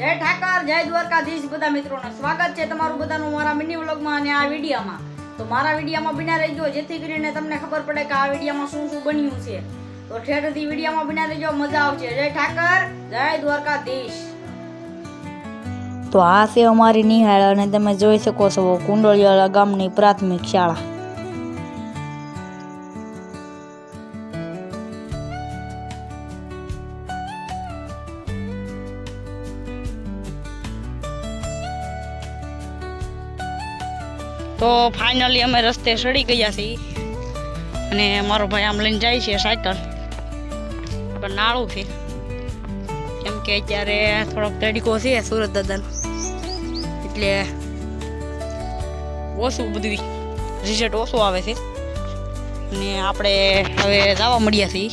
જય ઠાકર, જય દ્વારકાધીશ. બધા મિત્રોને સ્વાગત છે તમારું બધાનું મારા મિની વ્લોગમાં અને આ વિડીયોમાં. તો મારા વિડીયોમાં બિના રહેજો, જેથી કરીને તમને ખબર પડે કે આ વિડીયોમાં શું શું બન્યું છે. તો ઠેઠથી વિડીયોમાં બિના રહેજો, મજા આવશે. જય ઠાકર, જય દ્વારકાધીશ. તો આ છે અમારી નિહાળ અને તમે જોઈ શકો છો કુંડળિયાળા ગામની પ્રાથમિક શાળા. તો ફાઇનલી અમે રસ્તે સડી ગયા છીએ. અને મારો ભાઈ આમ લઈને જાય છે સાયકલ. પણ નાળું છે. કેમ કે અત્યારે થોડોક તડકો છે સુરત દાદાનો. એટલે ઓછું બધું રિઝલ્ટ ઓછું આવે છે. અને આપણે હવે જવા મળ્યા છીએ.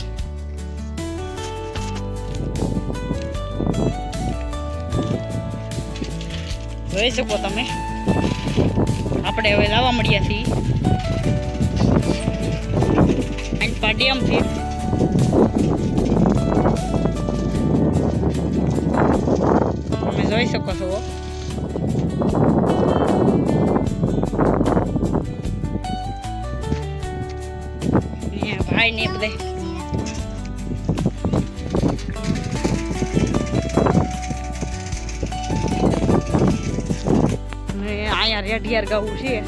જોઈ શકો તમે. આપણે હવે લાવવા મળ્યા છીએ. એમ છે તમે જોઈ શકો છો. ભાઈ ને બધે અહીંયા રેડિયાર ગાવું છે.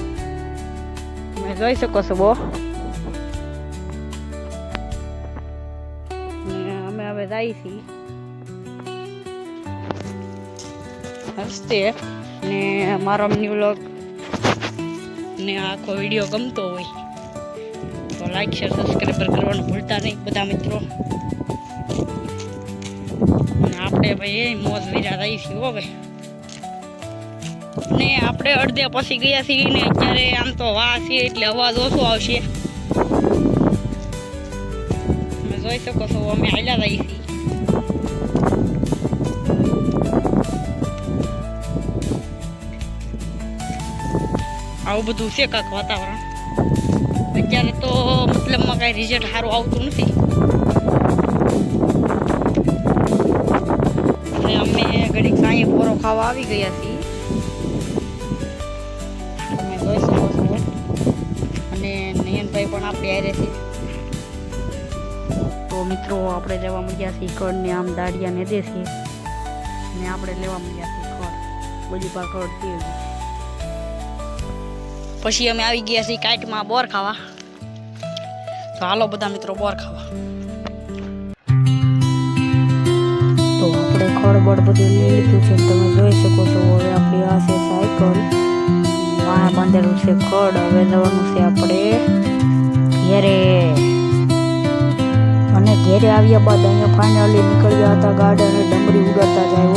તમે જોઈ શકો છો ને અમે હવે જઈએ છીએ. હસતે. ને મારો મિની ને આખો વીડિયો ગમતો હોય. તો લાઈક શેર સબસ્ક્રાઈબર કરવાનું ભૂલતા નહીં બધા મિત્રો. આપણે ભાઈ મોજ વિરા રહી છીએ ભાઈ ને આપણે અડધે પછી ગયા છીએ ને અત્યારે આમ તો વાહ છે એટલે અવાજ ઓછો આવશે. તમે જોઈ શકો છો, અમે હાલ્યા જઈએ છીએ. આવું બધું છે કાંક વાતાવરણ. અત્યારે તો મતલબમાં કાંઈ રિઝલ્ટ સારું આવતું નથી. અમે ઘડીક સાંજે પોરો ખાવા આવી ગયા છીએ. અને નયનભાઈ પણ આપણે હારે છે તો મિત્રો, આપણે લેવા મળ્યા છીએ ખડને આમ દાડિયા ને દે છે ને આપણે લેવા મળ્યા છીએ ખડ બધી પા ખડ તે પછી અમે આવી ગયા છીએ કાઈટમાં બોર ખાવા. તો હાલો બધા મિત્રો બોર ખાવા. તો આપણે ખળબળ બધું લઈ લીધું છે. તમે જોઈ શકો છો, હવે આપણી આ છે સાયકલ. વાહ બાંધેલું છે કડ. હવે જવાનું છે આપણે. ઘેરે અને ઘેરે આવ્યા બાદ અહીંયા ફાઇનલી નીકળ્યા હતા ગાર્ડન ડમરી ઉડાડતા જાય